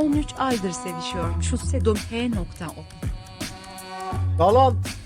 13 aydır sevişiyorum şu sedom H.O. Galant.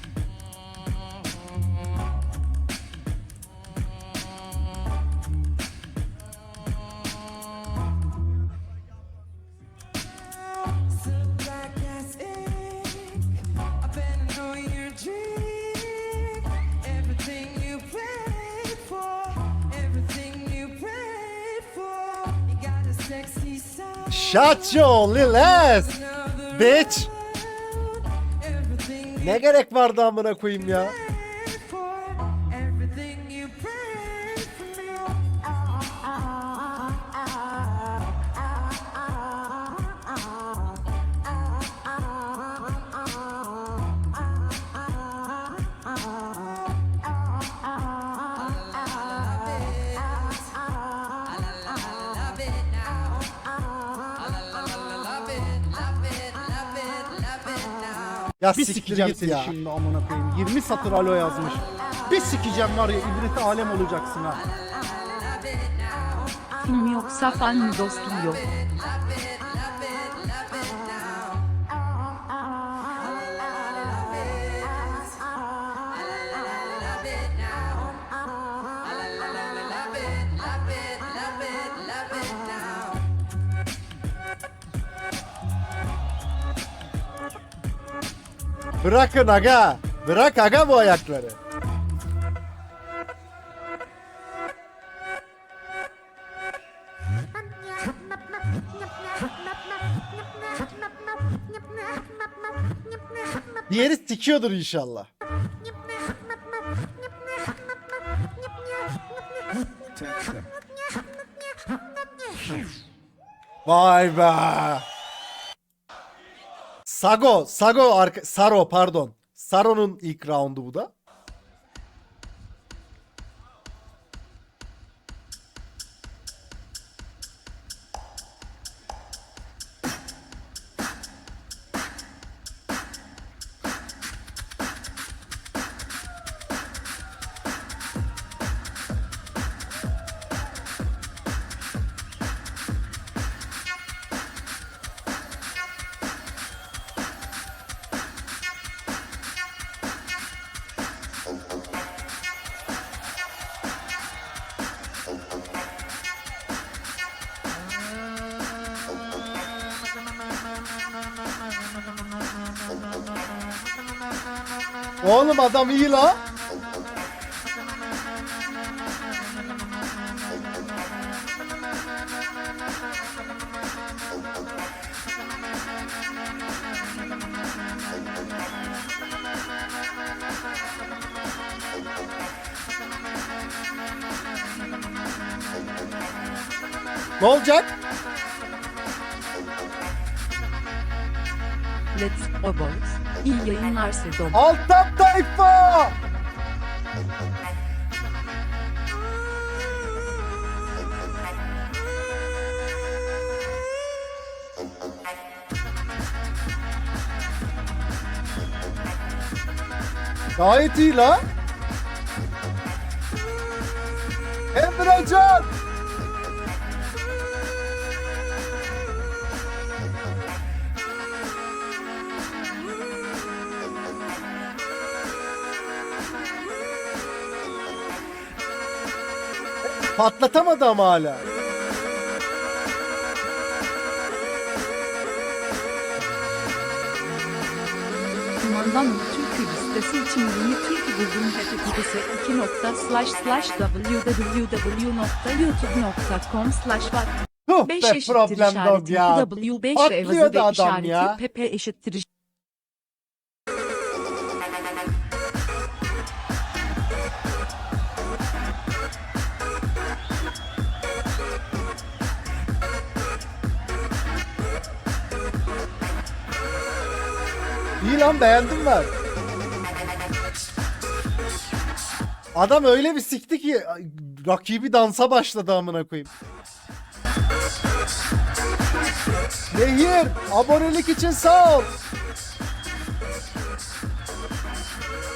Shut your ass. Another Bitch. Ne gerek vardı amına koyayım ya? Ya Bir sikeceğim git seni ya. şimdi amına koyayım. 20 satır alo yazmış. Bir sikeceğim var ya ibreti alem olacaksın ha. Film yoksa fan mı dostum yok. Bırakın aga. Bırak aga bu ayakları. Diğeri sikiyordur inşallah. Vay be. Sago, Sago Saro pardon. Saro'nun ilk roundu bu da. Oğlum adam iyi la. Ne olacak? Let's About. İyi yayınlar sedom. Alttan tayfa! Gayet iyi la. Emrecan! Patlatamadı ama hala. Kumandan Türkü listesi için yeni Türkü buldum https 2 nokta slash slash www.youtube.com slash var. Huh 5 be problem dog ya. W5 ve Atlıyordu evazı ve adam ya. PP eşittir İyi lan beğendim ben. Adam öyle bir sikti ki rakibi dansa başladı amına koyayım. Nehir abonelik için sağ ol.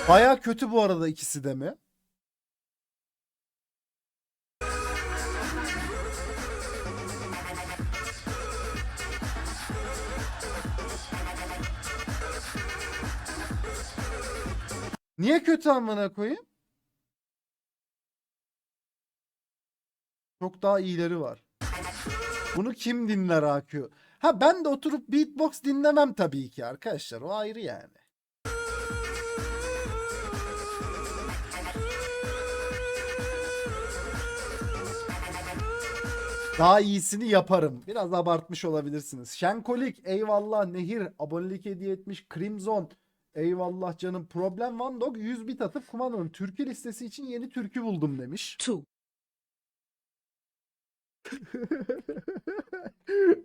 Baya kötü bu arada ikisi de mi? Niye kötü amına koyayım? Çok daha iyileri var. Bunu kim dinler AQ? Ha ben de oturup beatbox dinlemem tabii ki arkadaşlar. O ayrı yani. Daha iyisini yaparım. Biraz abartmış olabilirsiniz. Şenkolik eyvallah. Nehir abonelik hediye etmiş. Crimson eyvallah canım. Problem Van Dog 100 bit atıp kumandanın türkü listesi için yeni türkü buldum demiş. 2.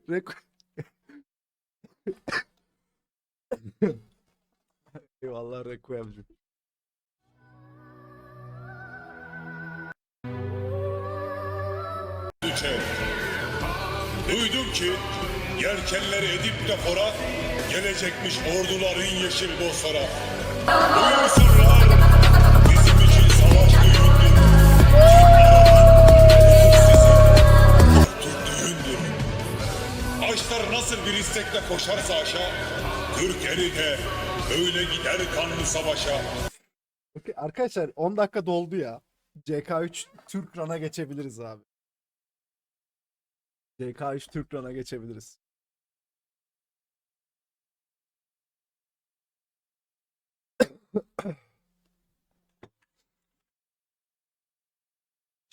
Rek- Eyvallah Requiem'cim. Duydum ki yelkenleri edip de fora gelecekmiş orduların yeşil bozkara. Duyursunlar bizim için savaş düğündür. Türk düğündür. Açlar nasıl bir istekle koşarsa aşağı, Türk eli de öyle gider kanlı savaşa. Okey, Arkadaşlar 10 dakika doldu ya. CK3 Türk Run'a geçebiliriz abi. CK3 Türk Run'a geçebiliriz.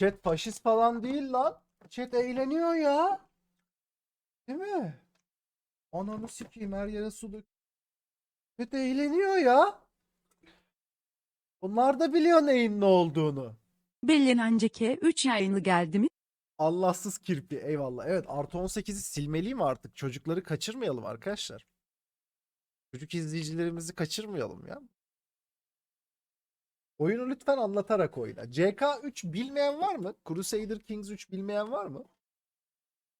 Chat faşist falan değil lan. Chat eğleniyor ya. Değil mi? Ananı sikeyim her yere su dök. Chat eğleniyor ya. Bunlar da biliyor neyin ne olduğunu. Bellenen Ceke 3 yayını geldi mi? Allahsız kirpi eyvallah. Evet artı 18'i silmeliyim artık. Çocukları kaçırmayalım arkadaşlar. Çocuk izleyicilerimizi kaçırmayalım ya. Oyunu lütfen anlatarak oyna. CK3 bilmeyen var mı? Crusader Kings 3 bilmeyen var mı?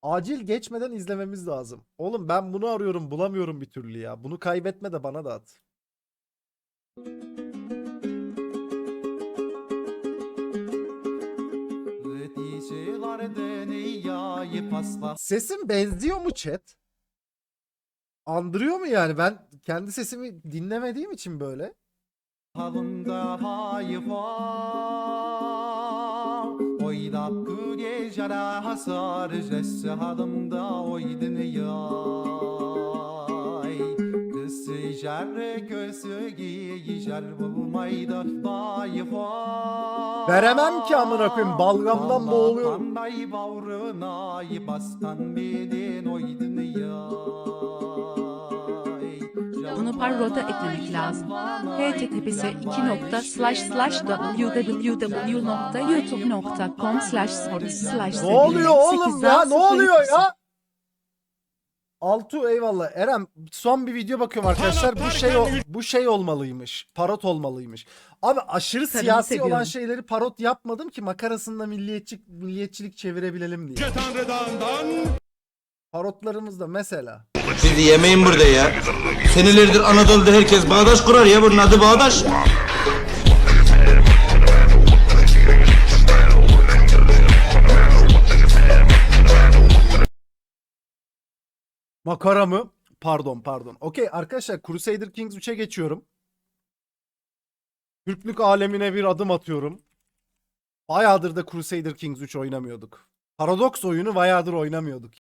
Acil geçmeden izlememiz lazım. Oğlum ben bunu arıyorum bulamıyorum bir türlü ya. Bunu kaybetme de bana da at. Sesim benziyor mu chat? Andırıyor mu yani? Ben kendi sesimi dinlemediğim için böyle. Halımda hayfa Oydap kıge jara hasar Jesse halımda oydun yay. Kısı jar kösü giy jar bulmayda Bayfa Veremem ki amına koyayım, balgamdan boğuluyorum. Kanday bavrına bastan bedin oydun yay Bunu parrota eklemek lazım. https 2 www.youtube.com slash Ne oluyor oğlum ya? Ne oluyor ya? Altu eyvallah. Erem son bir video bakıyorum arkadaşlar. Bu şey o, bu şey olmalıymış. Parot olmalıymış. Abi aşırı Karını siyasi olan seviyorum. şeyleri parot yapmadım ki makarasında milliyetçi milliyetçilik çevirebilelim diye. Parotlarımız da mesela. Sizi yemeyin burada ya. Senelerdir Anadolu'da herkes bağdaş kurar ya bunun adı bağdaş. Makara mı? Pardon pardon. Okey arkadaşlar Crusader Kings 3'e geçiyorum. Türklük alemine bir adım atıyorum. Bayağıdır da Crusader Kings 3 oynamıyorduk. Paradox oyunu bayağıdır oynamıyorduk.